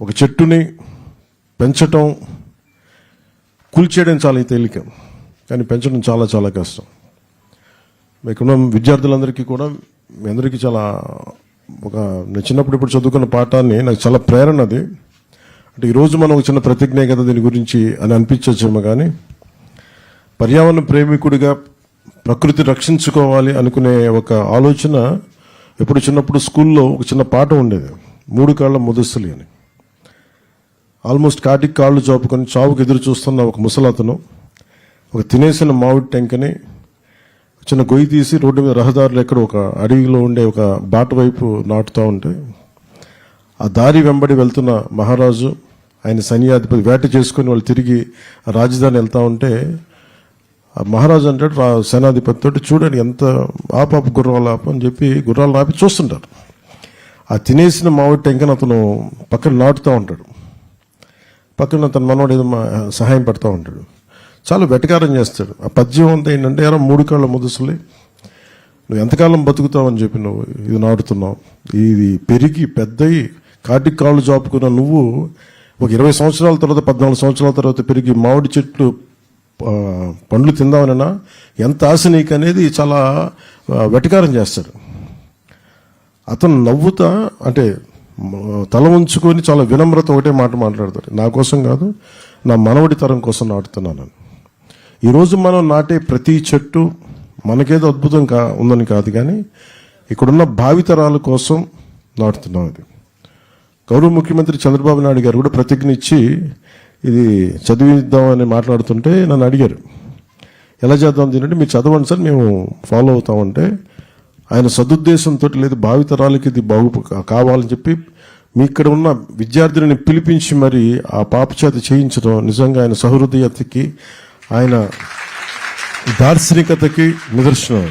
ఒక చెట్టుని పెంచటం కూల్చేయడం చాలా తేలిక. కానీ పెంచడం చాలా చాలా కష్టం. ఇక్కడ విద్యార్థులందరికీ కూడా మీ అందరికీ చాలా ఒక నేను చిన్నప్పుడు ఇప్పుడు చదువుకున్న పాఠాన్ని నాకు చాలా ప్రేరణ అది. అంటే ఈరోజు మనం ఒక చిన్న ప్రతిజ్ఞ కదా దీని గురించి అని అనిపించచ్చేమో కానీ పర్యావరణ ప్రేమికుడిగా ప్రకృతి రక్షించుకోవాలి అనుకునే ఒక ఆలోచన ఎప్పుడు చిన్నప్పుడు స్కూల్లో ఒక చిన్న పాట ఉండేది. మూడు కాళ్ళ ముదస్సులు అని. ఆల్మోస్ట్ కాటికి కాళ్ళు చాపుకొని చావుకు ఎదురు చూస్తున్న ఒక ముసలతను ఒక తినేసిన మామిడి టెంకని చిన్న గొయ్యి తీసి రోడ్డు మీద రహదారులు ఎక్కడ ఒక అడవిలో ఉండే ఒక బాట వైపు నాటుతూ ఉంటే ఆ దారి వెంబడి వెళ్తున్న మహారాజు ఆయన సైన్యాధిపతి వేట చేసుకొని వాళ్ళు తిరిగి రాజధాని వెళ్తూ ఉంటే ఆ మహారాజు అంటాడు రా సేనాధిపతి తోటి చూడండి ఎంత ఆపాప గుర్రాలు ఆపు అని చెప్పి గుర్రాలు ఆపి చూస్తుంటారు. ఆ తినేసిన మామిడి టెంకని అతను పక్కన నాటుతూ ఉంటాడు. పక్కన తన మనోడు ఏదో మా- సహాయం పడుతూ ఉంటాడు. చాలా వెటకారం చేస్తాడు. ఆ పద్యం అంతా ఏంటంటే ఎరా మూడు కాళ్ళ ముదుసులే. నువ్వు ఎంతకాలం బతుకుతావని చెప్పి నువ్వు ఇది నాటుతున్నావు. ఇది పెరిగి పెద్దయి కాటికి కాళ్ళు చాపుకున్న నువ్వు ఒక ఇరవై సంవత్సరాల తర్వాత పద్నాలుగు సంవత్సరాల తర్వాత పెరిగి మామిడి చెట్లు పండ్లు తిందామనన్నా ఎంత ఆశ నీకు అనేది చాలా వెటకారం చేస్తాడు. అతను నవ్వుతా అంటే తల ఉంచుకొని చాలా వినమ్రత ఒకటే మాట మాట్లాడతాడు నా కోసం కాదు నా మనవడి తరం కోసం నాటుతున్నాను. ఈరోజు మనం నాటే ప్రతి చెట్టు మనకేదో అద్భుతం కా ఉందని కాదు కానీ ఇక్కడున్న భావితరాల కోసం నాటుతున్నాం ఇది. గౌరవ ముఖ్యమంత్రి చంద్రబాబు నాయుడు గారు కూడా ప్రతిజ్ఞ ఇచ్చి ఇది చదివిద్దామని మాట్లాడుతుంటే నన్ను అడిగారు. ఎలా చేద్దాం దీనంటే మీరు చదవండి సార్ మేము ఫాలో అవుతామంటే ఆయన సదుద్దేశంతో లేదు భావితరాలకి ఇది బాగు కావాలని చెప్పి మీ ఇక్కడ ఉన్న విద్యార్థులని పిలిపించి మరి ఆ పాప చేత చేయించడం నిజంగా ఆయన సహృదయతకి ఆయన దార్శనికతకి నిదర్శనం.